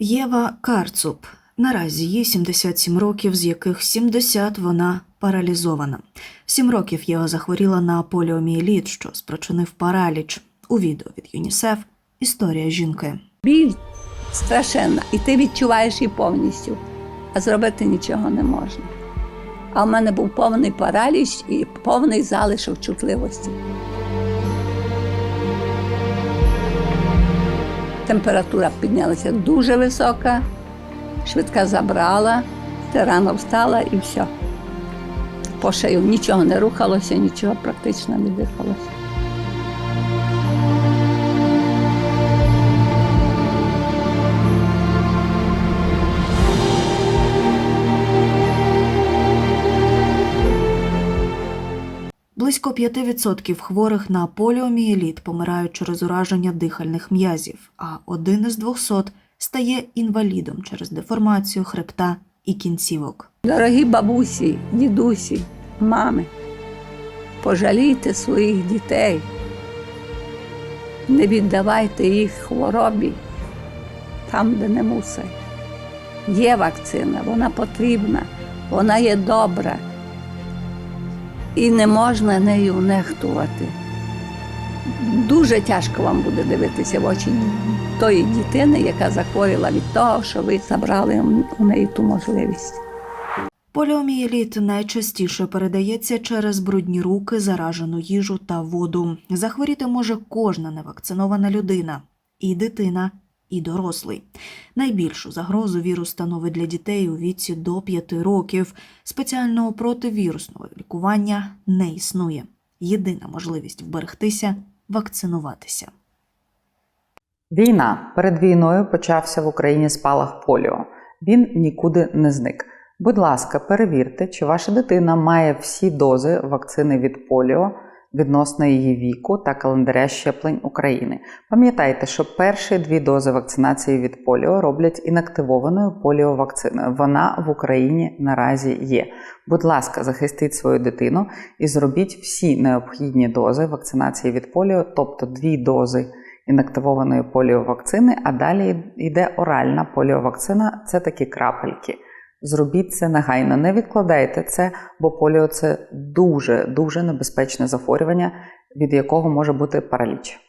Єва Карцуп. Наразі їй 77 років, з яких 70 вона паралізована. Сім років Єва захворіла на поліомієліт, що спричинив параліч. У відео від ЮНІСЕФ історія жінки. Біль страшенна, і ти відчуваєш її повністю, а зробити нічого не можна. А в мене був повний параліч і повний залишок чутливості. Температура піднялася дуже висока, швидка забрала, ти рано встала і все. По шею нічого не рухалося, нічого практично не дихалося. Близько 5% хворих на поліомієліт помирають через ураження дихальних м'язів, а один із 200 стає інвалідом через деформацію хребта і кінцівок. Дорогі бабусі, дідусі, мами, пожалійте своїх дітей, не віддавайте їх хворобі там, де не мусить. Є вакцина, вона потрібна, вона є добра. І не можна нею нехтувати. Дуже тяжко вам буде дивитися в очі тої дитини, яка захворіла від того, що ви забрали у неї ту можливість. Поліомієліт найчастіше передається через брудні руки, заражену їжу та воду. Захворіти може кожна невакцинована людина, і дитина, і дорослий. Найбільшу загрозу вірус становить для дітей у віці до 5 років. Спеціального противірусного лікування не існує. Єдина можливість вберегтися вакцинуватися. Війна перед війною почався в Україні спалах поліо. Він нікуди не зник. Будь ласка, перевірте, чи ваша дитина має всі дози вакцини від поліо відносно її віку та календаря щеплень України. Пам'ятайте, що перші дві дози вакцинації від поліо роблять інактивованою поліовакциною. Вона в Україні наразі є. Будь ласка, захистіть свою дитину і зробіть всі необхідні дози вакцинації від поліо, тобто дві дози інактивованої поліовакцини, а далі йде оральна поліовакцина це такі крапельки. Зробіть це негайно, не відкладайте це, бо поліо це дуже дуже небезпечне захворювання, від якого може бути параліч.